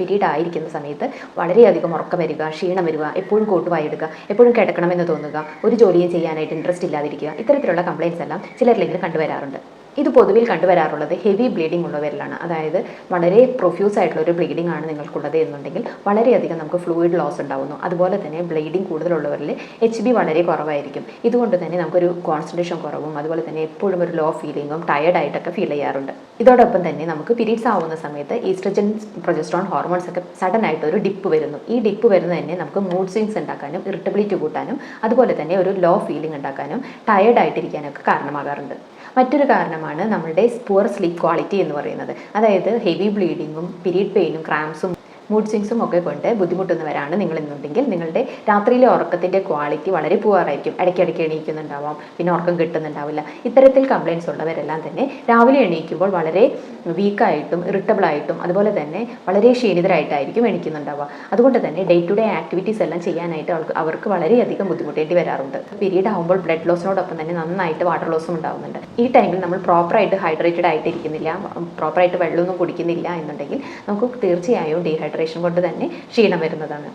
Period ആയിരിക്കുന്ന സമയത്ത് വളരെയധികം ഉറക്കം വരിക ക്ഷീണം വരിക എപ്പോഴും കോട്ട് വായെടുക്കുക എപ്പോഴും കിടക്കണമെന്ന് തോന്നുക ഒരു ജോലിയും ചെയ്യാനായിട്ട് ഇൻട്രസ്റ്റ് ഇല്ലാതിരിക്കുക ഇത്തരത്തിലുള്ള കംപ്ലയിൻസ് എല്ലാം ചിലരിലെങ്കിലും കണ്ടുവരാറുണ്ട്. ഇത് പൊതുവിൽ കണ്ടുവരാറുള്ളത് ഹെവി ബ്ലീഡിംഗ് ഉള്ളവരിലാണ്. അതായത് വളരെ പ്രൊഫ്യൂസ് ആയിട്ടുള്ള ഒരു ബ്ലീഡിംഗ് ആണ് നിങ്ങൾക്കുള്ളത് എന്നുണ്ടെങ്കിൽ വളരെയധികം നമുക്ക് ഫ്ലൂയിഡ് ലോസ് ഉണ്ടാവുന്നു. അതുപോലെ തന്നെ ബ്ലീഡിംഗ് കൂടുതലുള്ളവരിൽ എച്ച് ബി വളരെ കുറവായിരിക്കും. ഇതുകൊണ്ട് തന്നെ നമുക്കൊരു കോൺസെൻട്രേഷൻ കുറവും അതുപോലെ തന്നെ എപ്പോഴും ഒരു ലോ ഫീലിങ്ങും ടയർഡായിട്ടൊക്കെ ഫീൽ ചെയ്യാറുണ്ട്. ഇതോടൊപ്പം തന്നെ നമുക്ക് പീരീഡ്സ് ആവുന്ന സമയത്ത് ഈസ്ട്രജൻ പ്രൊജസ്ട്രോൺ ഹോർമോൺസ് ഒക്കെ സഡൻ ആയിട്ട് ഒരു ഡിപ്പ് വരുന്നു. ഈ ഡിപ്പ് വരുന്നത് തന്നെ നമുക്ക് മൂഡ് സ്വിങ്സ് ഉണ്ടാക്കാനും ഇറിറ്റബിലിറ്റി കൂട്ടാനും അതുപോലെ തന്നെ ഒരു ലോ ഫീലിംഗ് ഉണ്ടാക്കാനും ടയർഡ് ആയിട്ടിരിക്കാനൊക്കെ കാരണമാകാറുണ്ട്. മറ്റൊരു കാരണമാണ് നമ്മളുടെ സ്പൂർ സ്ലീപ്പ് ക്വാളിറ്റി എന്ന് പറയുന്നത്. അതായത് ഹെവി ബ്ലീഡിങ്ങും പീരീഡ് പെയിനും ക്രാംസും മൂഡ് സ്വിങ്സും ഒക്കെ കൊണ്ട് ബുദ്ധിമുട്ടുന്നവരാണ് നിങ്ങൾ ഇന്നുണ്ടെങ്കിൽ നിങ്ങളുടെ രാത്രിയിലെ ഉറക്കത്തിന്റെ ക്വാളിറ്റി വളരെ പൂവാറായിരിക്കും ഇടയ്ക്കിടയ്ക്ക് എണീക്കുന്നുണ്ടാവാം. പിന്നെ ഉറക്കം കിട്ടുന്നുണ്ടാവില്ല. ഇത്തരത്തിൽ കംപ്ലയിൻസ് ഉള്ളവരെല്ലാം തന്നെ രാവിലെ എണീക്കുമ്പോൾ വളരെ വീക്കായിട്ടും ഇറിറ്റബിളായിട്ടും അതുപോലെ തന്നെ വളരെ ക്ഷീണിതരായിട്ടായിരിക്കും എണീക്കുന്നുണ്ടാവുക. അതുകൊണ്ട് തന്നെ ഡേ ടു ഡേ ആക്ടിവിറ്റീസ് എല്ലാം ചെയ്യാനായിട്ട് അവർക്ക് അവർക്ക് വളരെയധികം ബുദ്ധിമുട്ടേണ്ടി വരാറുണ്ട്. പീരീഡ് ആകുമ്പോൾ ബ്ലഡ് ലോസിനോടൊപ്പം തന്നെ നന്നായിട്ട് വാട്ടർ ലോസും ഉണ്ടാവുന്നുണ്ട്. ഈ ടൈമിൽ നമ്മൾ പ്രോപ്പറായിട്ട് ഹൈഡ്രേറ്റഡ് ആയിട്ടിരിക്കുന്നില്ല. പ്രോപ്പറായിട്ട് വെള്ളമൊന്നും കുടിക്കുന്നില്ല എന്നുണ്ടെങ്കിൽ നമുക്ക് തീർച്ചയായും ഡീഹൈഡ്രേഷൻ കൊണ്ട് തന്നെ ക്ഷീണം വരുന്നതാണ്.